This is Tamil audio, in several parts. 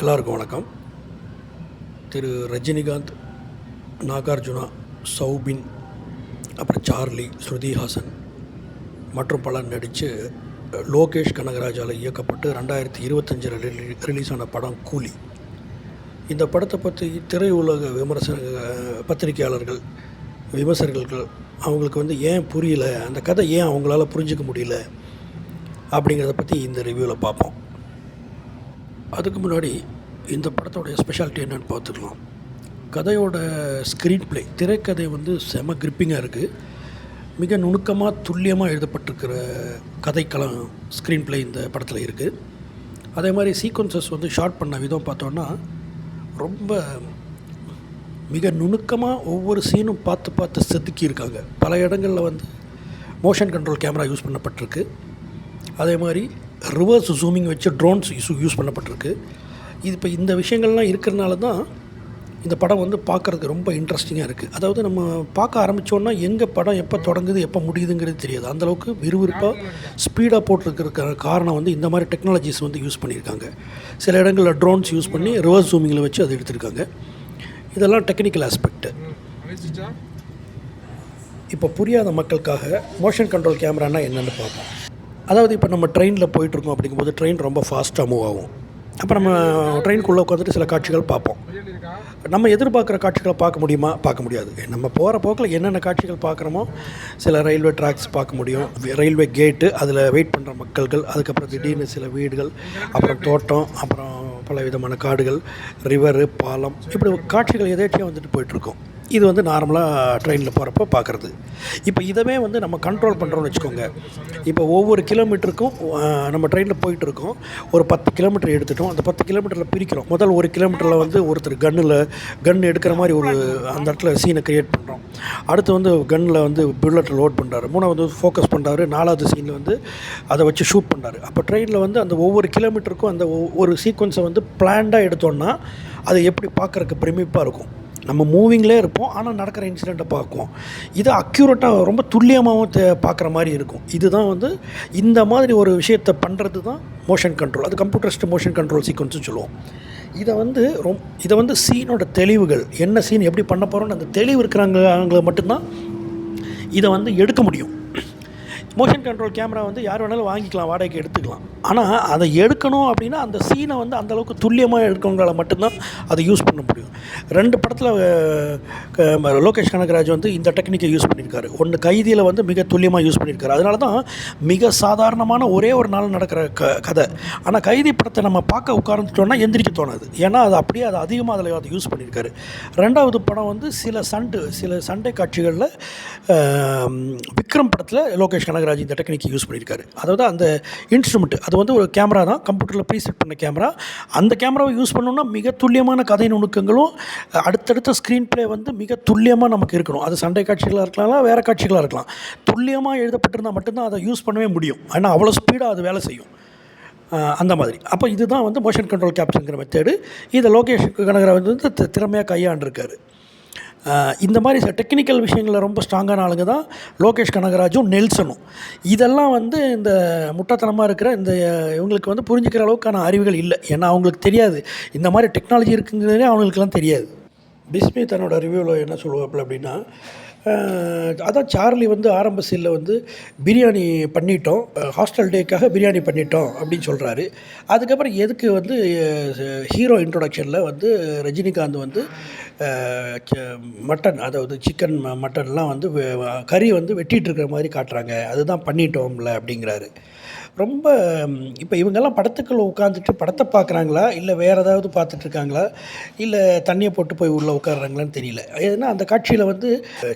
எல்லாருக்கும் வணக்கம். திரு ரஜினிகாந்த் நாகார்ஜுனா சௌபின் அப்புறம் சார்லி ஸ்ருதிஹாசன் மற்றும் பலர் நடித்து லோகேஷ் கனகராஜால் இயக்கப்பட்டு ரெண்டாயிரத்தி இருபத்தஞ்சில் ரிலீஸ் ஆன படம் கூலி. இந்த படத்தை பற்றி திரையுலக விமர்சன பத்திரிகையாளர்கள் விமர்சகர்கள் அவங்களுக்கு வந்து ஏன் புரியல அந்த கதை ஏன் அவங்களால புரிஞ்சிக்க முடியல அப்படிங்கிறத பற்றி இந்த ரிவ்யூவில் பார்ப்போம். அதுக்கு முன்னாடி இந்த படத்தோடைய ஸ்பெஷாலிட்டி என்னன்னு பார்த்துக்கலாம். கதையோட ஸ்க்ரீன் ப்ளே திரைக்கதை வந்து செம கிரிப்பிங்காக இருக்குது மிக நுணுக்கமாக துல்லியமாக எழுதப்பட்டிருக்கிற கதைக்களம் ஸ்க்ரீன் ப்ளே இந்த படத்தில் இருக்குது அதே மாதிரி சீக்வன்சஸ் வந்து ஷார்ட் பண்ண விதம் பார்த்தோன்னா ரொம்ப மிக நுணுக்கமாக ஒவ்வொரு சீனும் பார்த்து பார்த்து செதுக்கியிருக்காங்க பல இடங்களில் வந்து மோஷன் கண்ட்ரோல் கேமரா யூஸ் பண்ணப்பட்டிருக்கு. அதே மாதிரி ரிவர்ஸ் ஜூமிங் வச்சு ட்ரோன்ஸ் யூஸ் யூஸ் பண்ணப்பட்டிருக்கு. இது இப்போ இந்த விஷயங்கள்லாம் இருக்கிறனால தான் இந்த படம் வந்து பார்க்குறதுக்கு ரொம்ப இன்ட்ரெஸ்டிங்காக இருக்குது அதாவது நம்ம பார்க்க ஆரம்பித்தோன்னா எங்கே படம் எப்போ தொடங்குது எப்போ முடியுதுங்கிறது தெரியாது. அந்தளவுக்கு விறுவிறுப்பாக ஸ்பீடாக போட்டிருக்கிற காரணம் வந்து இந்த மாதிரி டெக்னாலஜிஸ் வந்து யூஸ் பண்ணியிருக்காங்க. சில இடங்களில் ட்ரோன்ஸ் யூஸ் பண்ணி ரிவர்ஸ் ஜூமிங்கில் வச்சு அதை எடுத்திருக்காங்க. இதெல்லாம் டெக்னிக்கல் ஆஸ்பெக்ட் இப்போ புரியாத மக்களுக்காக மோஷன் கண்ட்ரோல் கேமரானா என்னென்னு பார்ப்போம். அதாவது இப்போ நம்ம ட்ரெயினில் போயிட்டுருக்கோம் அப்படிங்கும்போது ட்ரெயின் ரொம்ப ஃபாஸ்ட்டாக மூவ் ஆகும். அப்போ நம்ம ட்ரெயின்குள்ளே உட்காந்துட்டு சில காட்சிகள் பார்ப்போம். நம்ம எதிர்பார்க்குற காட்சிகளை பார்க்க முடியுமா? பார்க்க முடியாது. நம்ம போகிற போக்கில் என்னென்ன காட்சிகள் பார்க்குறோமோ சில ரயில்வே ட்ராக்ஸ் பார்க்க முடியும். ரயில்வே கேட்டு அதில் வெயிட் பண்ணுற மக்கள்கள் அதுக்கப்புறம் திடீர்னு சில வீடுகள் அப்புறம் தோட்டம் அப்புறம் பல விதமான காடுகள் ரிவரு பாலம் இப்படி காட்சிகள் எதேச்சியாக வந்துட்டு போயிட்டுருக்கோம். இது வந்து நார்மலாக ட்ரெயினில் போகிறப்ப பார்க்குறது இப்போ இதவே வந்து நம்ம கண்ட்ரோல் பண்ணுறோம்னு வச்சுக்கோங்க. இப்போ ஒவ்வொரு கிலோமீட்டருக்கும் நம்ம ட்ரெயினில் போயிட்டு இருக்கோம் ஒரு பத்து கிலோமீட்டர் எடுத்துட்டோம். அந்த பத்து கிலோமீட்டரில் பிரிக்கிறோம். முதல் ஒரு கிலோமீட்டரில் வந்து ஒருத்தர் கன்னில் கன் எடுக்கிற மாதிரி ஒரு அந்த இடத்துல சீனை க்ரியேட் பண்ணுறோம் அடுத்து வந்து கன்னில் வந்து புல்லட் லோட் பண்ணுறாரு மூணாவது ஃபோக்கஸ் பண்ணுறாரு நாலாவது சீனில் வந்து அதை வச்சு ஷூட் பண்ணுறாரு அப்போ ட்ரெயினில் வந்து அந்த ஒவ்வொரு கிலோமீட்டருக்கும் அந்த ஒரு சீக்வன்ஸை வந்து பிளான்டாக எடுத்தோன்னா அதை எப்படி பார்க்குறக்கு பிரமிப்பாக இருக்கும். நம்ம மூவிங்லேயே இருப்போம் ஆனால் நடக்கிற இன்சிடெண்ட்டை பார்க்குவோம். இது அக்யூரேட்டாக ரொம்ப துல்லியமாகவும் தே பார்க்குற மாதிரி இருக்கும். இதுதான் வந்து இந்த மாதிரி ஒரு விஷயத்தை பண்ணுறது தான் மோஷன் கண்ட்ரோல் அது கம்ப்யூட்டர்ஸ்ட் மோஷன் கண்ட்ரோல் சீக்வன்ஸ்னு சொல்லுவோம். இதை வந்து ரொம் இதை வந்து சீனோட தெளிவுகள் என்ன சீன் எப்படி பண்ண போகிறோன்னு அந்த தெளிவு இருக்கிறாங்க மட்டும்தான் இதை வந்து எடுக்க முடியும். மோஷன் கண்ட்ரோல் கேமரா வந்து யார் வேணாலும் வாங்கிக்கலாம் வாடகைக்கு எடுத்துக்கலாம். ஆனால் அதை எடுக்கணும் அப்படின்னா அந்த சீனை வந்து அந்தளவுக்கு துல்லியமாக எடுக்கவங்களால மட்டும்தான் அதை யூஸ் பண்ண முடியும். ரெண்டு படத்தில் லோகேஷ் கனகராஜ் வந்து இந்த டெக்னிக்கை யூஸ் பண்ணியிருக்காரு ஒன்று கைதியில் வந்து மிக துல்லியமாக யூஸ் பண்ணியிருக்காரு அதனால தான் மிக சாதாரணமான ஒரே ஒரு நாள் நடக்கிற க கதை. ஆனால் கைதி படத்தை நம்ம பார்க்க உட்கார்ந்துட்டோம்னா எந்திரிக்க தோணாது. ஏன்னா அது அப்படியே அது அதிகமாக அதில் அதை யூஸ் பண்ணியிருக்காரு ரெண்டாவது படம் வந்து சில சண்டு சில சண்டை காட்சிகளில் விக்ரம் படத்தில் லோகேஷ் கனகராஜ் இந்த டெக்னிக்கை யூஸ் பண்ணியிருக்காரு. அதாவது அந்த இன்ஸ்ட்ருமெண்ட் அது வந்து ஒரு கேமரா தான். கம்ப்யூட்டரில் ப்ரீசெட் பண்ண கேமரா அந்த கேமராவை யூஸ் பண்ணோம்னா மிக துல்லியமான கதை நுணுக்கங்களும் அடுத்தடுத்த ஸ்க்ரீன் ப்ளே வந்து மிக துல்லியமாக நமக்கு இருக்கணும். அது சண்டை காட்சிகளாக இருக்கலாம் வேறு காட்சிகளாக இருக்கலாம். துல்லியமாக எழுதப்பட்டிருந்தால் மட்டும்தான் அதை யூஸ் பண்ணவே முடியும். ஏன்னா அவ்வளோ ஸ்பீடாக அது வேலை செய்யும். அந்த மாதிரி. அப்போ இதுதான் வந்து மோஷன் கண்ட்ரோல் கேப்சருங்கிற மெத்தேடு இதை லோகேஷ் கனகராஜ் வந்து திறமையாக கையாண்டிருக்காரு. இந்த மாதிரி சில டெக்னிக்கல் விஷயங்களில் ரொம்ப ஸ்ட்ராங்கான ஆளுங்க தான் லோகேஷ் கனகராஜும் நெல்சனும். இதெல்லாம் வந்து இந்த முட்டாத்தனமாக இருக்கிற இந்த இவங்களுக்கு வந்து புரிஞ்சுக்கிற அளவுக்கான அறிவுகள் இல்லை. ஏன்னா அவங்களுக்கு தெரியாது. இந்த மாதிரி டெக்னாலஜி இருக்குங்கிறதே அவங்களுக்குலாம் தெரியாது. பிஸ்மி தன்னோட ரிவ்யூவில் என்ன சொல்லுவாப்புல அப்படின்னா அதான் சார்லி வந்து ஆரம்ப சீனில் வந்து பிரியாணி பண்ணிட்டோம். ஹாஸ்டல் டேக்காக பிரியாணி பண்ணிட்டோம் அப்படின்னு சொல்கிறாரு அதுக்கப்புறம் எதுக்கு வந்து ஹீரோ இன்ட்ரொடக்ஷனில் வந்து ரஜினிகாந்த் வந்து ச- மட்டன் அதாவது சிக்கன் ம- மட்டன்லாம் வந்து கறி வந்து வெட்டிகிட்டு இருக்கிற மாதிரி காட்டுறாங்க. அதுதான் பண்ணிட்டோம்ல அப்படிங்கிறாரு. ரொம்ப இப்போ இவங்கெல்லாம் படத்துக்குள்ளே உட்காந்துட்டு படத்தை பார்க்குறாங்களா? இல்லை வேறு ஏதாவது பார்த்துட்ருக்காங்களா இல்லை தண்ணியை போட்டு போய் உள்ளே உட்காடுறாங்களான்னு தெரியல. ஏன்னா அந்த காட்சியில் வந்து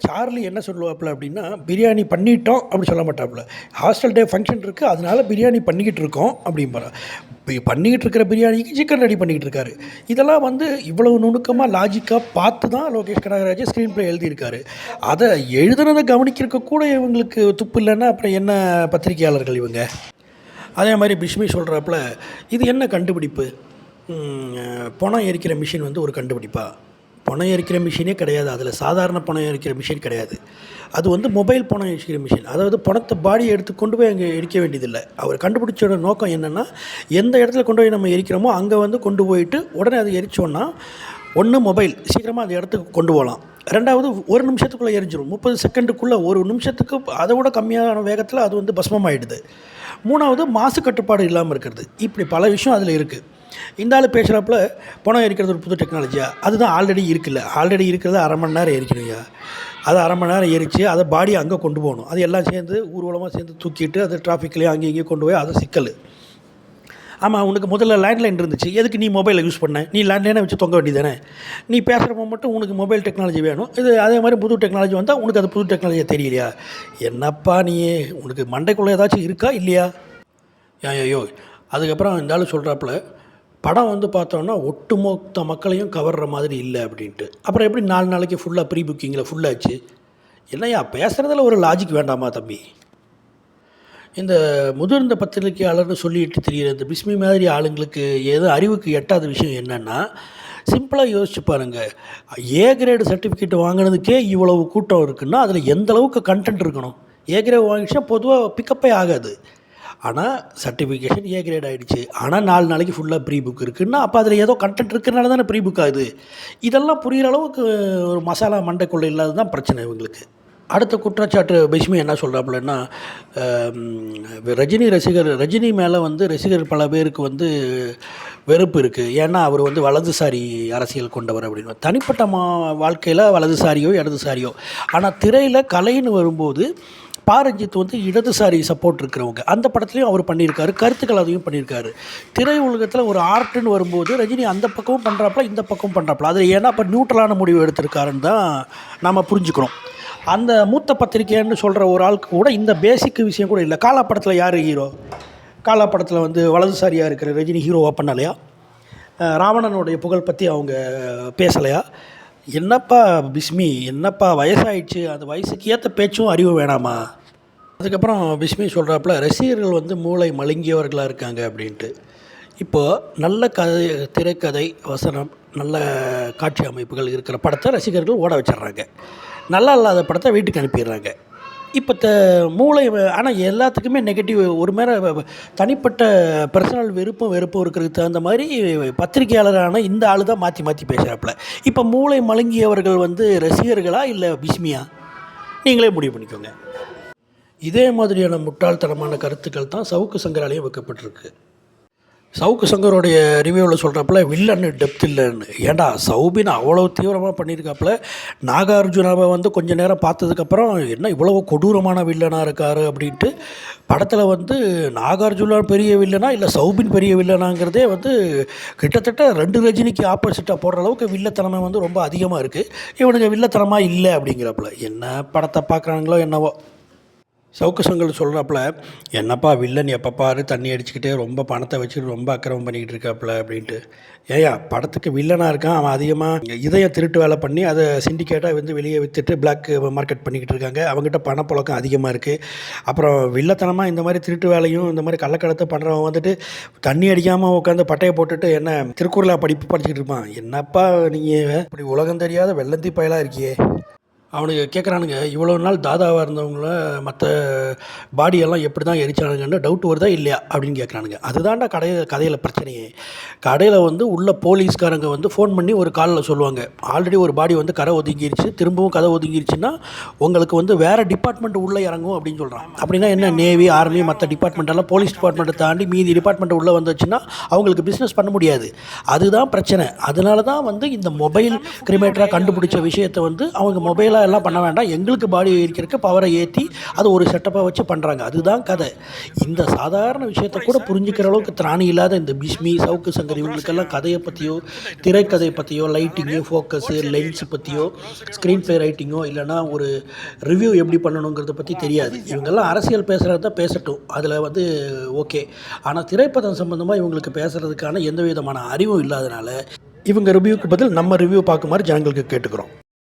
சார்லி என்ன சொல்லுவாப்புல அப்படின்னா பிரியாணி பண்ணிட்டோம் அப்படி சொல்ல மாட்டாப்புல. ஹாஸ்டல் டே ஃபங்க்ஷன் இருக்குது அதனால பிரியாணி பண்ணிக்கிட்டு இருக்கோம் அப்படிம்பாரு. இப்போ பண்ணிக்கிட்டு இருக்கிற பிரியாணிக்கு சிக்கன் ரெடி பண்ணிக்கிட்டு இருக்காரு. இதெல்லாம் வந்து இவ்வளவு நுணுக்கமாக லாஜிக்காக பார்த்து தான் லோகேஷ் கனகராஜ் ஸ்க்ரீன் ப்ளே எழுதியிருக்காரு. அதை எழுதுனதை கவனிக்கிறக்க கூட இவங்களுக்கு துப்பு இல்லைன்னா அப்புறம் என்ன பத்திரிகையாளர்கள் இவங்க? அதே மாதிரி பிஷ்மி சொல்கிறாப்புல இது என்ன கண்டுபிடிப்பு? பணம் எரிக்கிற மிஷின் வந்து ஒரு கண்டுபிடிப்பா? பணம் எரிக்கிற மிஷினே கிடையாது. அதில் சாதாரண பணம் எரிக்கிற மிஷின் கிடையாது. அது வந்து மொபைல் பணம் எரிக்கிற மிஷின். அதாவது பணத்தை பாடியை எடுத்து கொண்டு போய் அங்கே எரிக்க வேண்டியதில்லை. அவர் கண்டுபிடிச்சோட நோக்கம் என்னென்னா எந்த இடத்துல கொண்டு போய் நம்ம எரிக்கிறோமோ அங்கே வந்து கொண்டு போயிட்டு உடனே அதை எரிச்சோன்னா ஒன்று மொபைல். சீக்கிரமாக அந்த இடத்துக்கு கொண்டு போகலாம் ரெண்டாவது ஒரு நிமிஷத்துக்குள்ளே எரிஞ்சிடும் முப்பது செகண்டுக்குள்ளே ஒரு நிமிஷத்துக்கு அதை விட கம்மியான வேகத்தில் அது வந்து பஸ்மமாயிடுது. மூணாவது மாசு கட்டுப்பாடு இல்லாமல் இருக்கிறது. இப்படி பல விஷயம் அதில் இருக்குது இந்த ஆள் பேசுகிறப்பல பணம் எரிக்கிறது ஒரு புது டெக்னாலஜியா அதுதான் ஆல்ரெடி இருக்குல்ல. ஆல்ரெடி இருக்கிறது அரை மணி நேரம் எரிக்கணுங்க அதை அரை மணி நேரம் எரித்து அதை பாடி அங்கே கொண்டு போகணும். அது எல்லாம் சேர்ந்து ஊர்வலமாக சேர்ந்து தூக்கிட்டு அது டிராஃபிக்லேயே அங்கேயும் இங்கேயும் கொண்டு போய் அதை சிக்கல். ஆமாம் உனக்கு முதல்ல லேண்ட்லைன் இருந்துச்சு. எதுக்கு நீ மொபைலை யூஸ் பண்ண? நீ லேண்ட்லைனை வச்சு தொங்க வேண்டியதானே நீ பேசுகிறப்ப மட்டும் உனக்கு மொபைல் டெக்னாலஜி வேணும். இது அதே மாதிரி புது டெக்னாலஜி வந்தால் உனக்கு அது புது டெக்னாலஜியாக தெரியலையா? என்னப்பா நீ? உனக்கு மண்டைக்குள்ளே ஏதாச்சும் இருக்கா இல்லையா? ஐயோ அதுக்கப்புறம் இந்த ஆள் சொல்கிறாப்புல படம் வந்து பார்த்தோன்னா ஒட்டுமொத்த மக்களையும் கவர்ற மாதிரி இல்லை அப்படின்ட்டு. அப்புறம் எப்படி நாலு நாளைக்கு ஃபுல்லாக ப்ரீ புக்கிங்கில் ஃபுல்லாச்சு என்னய்யா பேசுகிறதுல ஒரு லாஜிக் வேண்டாமா தம்பி? இந்த முதிர்ந்த பத்திரிகையாளர்னு சொல்லிட்டு தெரிகிற இந்த பிஸ்மி மாதிரி ஆளுங்களுக்கு ஏதோ அறிவுக்கு எட்டாத விஷயம் என்னென்னா சிம்பிளாக யோசிச்சு பாருங்கள் ஏ கிரேடு சர்டிஃபிகேட் வாங்கினதுக்கே இவ்வளவு கூட்டம் இருக்குன்னா அதில் எந்த அளவுக்கு கண்டென்ட் இருக்கணும்? ஏ கிரேட் வாங்கிச்சா பொதுவாக பிக்கப்பே ஆகாது. ஆனால் சர்டிஃபிகேஷன் ஏ கிரேட் ஆகிடுச்சு ஆனால் நாலு நாளைக்கு ஃபுல்லாக ப்ரீ புக் இருக்குன்னா அப்போ அதில் ஏதோ கண்டென்ட் இருக்கிறனால தானே ப்ரீ புக் ஆகுது. இதெல்லாம் புரிகிற அளவுக்கு ஒரு மசாலா மண்டைக்குள்ளே இல்லாத தான் பிரச்சனை இவங்களுக்கு. அடுத்த குற்றச்சாட்டு பிஸ்மி என்ன சொல்கிறாப்புலன்னா ரஜினி ரசிகர் ரஜினி மேலே வந்து ரசிகர் பல பேருக்கு வந்து வெறுப்பு இருக்குது ஏன்னா அவர் வந்து வலதுசாரி அரசியல் கொண்டவர் அப்படின்னு. தனிப்பட்ட மா வாழ்க்கையில் வலதுசாரியோ இடதுசாரியோ. ஆனால் திரையில் கலைன்னு வரும்போது பாரஞ்சித் வந்து இடதுசாரி சப்போர்ட் இருக்கிறவங்க. அந்த படத்துலையும் அவர் பண்ணியிருக்காரு கருத்துக்கள் அதையும் பண்ணியிருக்காரு. திரை உலகத்தில் ஒரு ஆர்ட்டுன்னு வரும்போது ரஜினி அந்த பக்கமும் பண்ணுறாப்புல இந்த பக்கமும் பண்ணுறாப்புல அது ஏன்னா இப்போ நியூட்ரலான முடிவு எடுத்திருக்காருன்னு தான் நாம் புரிஞ்சுக்கிறோம். அந்த மூத்த பத்திரிக்கைன்னு சொல்கிற ஒரு ஆளுக்கு கூட இந்த பேசிக் விஷயம் கூட இல்லை. காலா படத்தில் யார் ஹீரோ காலா படத்தில் வந்து வலதுசாரியாக இருக்கிற ரஜினி ஹீரோவாக பண்ணலையா? ராவணனுடைய புகழ் பற்றி அவங்க பேசலையா? என்னப்பா பிஸ்மி என்னப்பா வயசாயிடுச்சு? அந்த வயசுக்கு ஏற்ற பேச்சும் அறிவு வேணாமா? அதுக்கப்புறம் பிஸ்மி சொல்கிறாப்புல ரசிகர்கள் வந்து மூளை மழுங்கியவர்களாக இருக்காங்க அப்படின்ட்டு. இப்போது நல்ல கதை திரைக்கதை வசனம் நல்ல காட்சி அமைப்புகள் இருக்கிற படத்தை ரசிகர்கள் ஓட வச்சிடுறாங்க. நல்லா இல்லாத படத்தை வீட்டுக்கு அனுப்பிடுறாங்க. இப்போ த மூளை ஆனால் எல்லாத்துக்குமே நெகட்டிவ் ஒரு மேலே தனிப்பட்ட பர்சனல் விருப்பம் வெறுப்பும் இருக்கிறதுக்கு தகுந்த மாதிரி பத்திரிகையாளரான இந்த ஆள் தான் மாற்றி மாற்றி பேசுகிறாப்புல இப்போ மூளை மழுங்கியவர்கள் வந்து ரசிகர்களா இல்லை பிஸ்மியா நீங்களே முடிவு பண்ணிக்கோங்க. இதே மாதிரியான முட்டாள்தனமான கருத்துக்கள் தான் சவுக்கு சங்கராலையும் வைக்கப்பட்டிருக்கு. சவுக்கு சங்கருடைய ரிவ்யூவில் சொல்கிறப்பல வில்லன்னு டெப்த் இல்லைன்னு. ஏன்டா சௌபின் அவ்வளோ தீவிரமாக பண்ணியிருக்காப்புல நாகார்ஜுனாவை வந்து கொஞ்சம் நேரம் பார்த்ததுக்கப்புறம் என்ன இவ்வளவு கொடூரமான வில்லனாக இருக்கார் அப்படின்ட்டு படத்தில் வந்து நாகார்ஜுனா பெரிய வில்லனா இல்லை சௌபின் பெரிய வில்லனாங்கிறதே வந்து கிட்டத்தட்ட ரெண்டு ரஜினிக்கு ஆப்போசிட்டாக போடுற அளவுக்கு வில்லத்தனமை வந்து ரொம்ப அதிகமாக இருக்குது இவனுங்க வில்லத்தனமாக இல்லை அப்படிங்கிறப்பல. என்ன படத்தை பார்க்குறாங்களோ என்னவோ. சவுக்கு சங்கல் சொல்கிறாப்புல என்னப்பா வில்லன் எப்போ பாரு தண்ணி அடிச்சுக்கிட்டே ரொம்ப பணத்தை வச்சுட்டு ரொம்ப அக்கிரமம் பண்ணிக்கிட்டு இருக்காப்புல அப்படின்ட்டு. ஏயா படத்துக்கு வில்லனாக இருக்கான் அவன் அதிகமாக இதய திருட்டு வேலை பண்ணி அதை சிண்டிகேட்டாக வந்து வெளியே விற்றுட்டு பிளாக் மார்க்கெட் பண்ணிக்கிட்டு இருக்காங்க. அவங்ககிட்ட பணப்புழக்கம் அதிகமாக இருக்குது அப்புறம் வில்லத்தனமாக இந்த மாதிரி திருட்டு வேலையும் இந்த மாதிரி கள்ளக்கடத்தை பண்ணுறவன் வந்துட்டு தண்ணி அடிக்காமல் உட்காந்து பட்டையை போட்டுட்டு என்ன திருக்குறளா படிப்பு படிச்சுக்கிட்டு இருப்பான். என்னப்பா நீங்கள் இப்படி உலகம் தெரியாத வெள்ளந்தி பயலாக இருக்கியே? அவனுக்கு கேட்குறானுங்க இவ்வளோ நாள் தாதாவாக இருந்தவங்கள மற்ற பாடியெல்லாம் எப்படி தான் எரிச்சானுங்கன்னு டவுட் வருதா இல்லையா? அப்படின்னு கேட்குறானுங்க அதுதான்டா கடையில் கதையில் பிரச்சனையே. கடையில் வந்து உள்ள போலீஸ்காரங்க வந்து ஃபோன் பண்ணி ஒரு காலில் சொல்லுவாங்க. ஆல்ரெடி ஒரு பாடி வந்து கரை ஒதுங்கிருச்சு. திரும்பவும் கதை ஒதுங்கிருச்சுன்னா உங்களுக்கு வந்து வேறு டிபார்ட்மெண்ட் உள்ளே இறங்கும் அப்படின்னு சொல்கிறான் அப்படின்னா என்ன? நேவி ஆர்மி மற்ற டிபார்ட்மெண்ட் எல்லாம் போலீஸ் டிபார்ட்மெண்ட்டை தாண்டி மீதி டிபார்ட்மெண்ட் உள்ளே வந்துச்சுன்னா அவங்களுக்கு பிஸ்னஸ் பண்ண முடியாது. அதுதான் பிரச்சனை. அதனால தான் வந்து இந்த மொபைல் கிரிமேட்டராக கண்டுபிடிச்ச விஷயத்தை வந்து அவங்க மொபைலாக எல்லாம் பண்ண வேண்டாம். எங்களுக்கு பாடி இருக்கிறக்கு பவரை ஏற்றி அது ஒரு செட்டப்பாக வச்சு பண்ணுறாங்க அதுதான் கதை. இந்த சாதாரண விஷயத்தை கூட புரிஞ்சுக்கிற அளவுக்கு திராணி இல்லாத இந்த பிஸ்மி சவுக்கு சங்கர் இவங்களுக்கெல்லாம் கதையை பற்றியோ திரைக்கதை பற்றியோ லைட்டிங்கு ஃபோக்கஸு லென்ஸ் பற்றியோ ஸ்க்ரீன் ப்ளே ரைட்டிங்கோ இல்லைனா ஒரு ரிவ்யூ எப்படி பண்ணணுங்கிறத பற்றி தெரியாது. இவங்கெல்லாம் அரசியல் பேசுகிறது தான் பேசட்டும். அதில் வந்து ஓகே ஆனால் திரைப்படம் சம்மந்தமாக இவங்களுக்கு பேசுகிறதுக்கான எந்த விதமான அறிவும் இல்லாதனால இவங்க ரிவ்யூக்கு பதில் நம்ம ரிவ்யூ பார்க்குமாறு ஜனங்களுக்கு கேட்டுக்கிறோம்.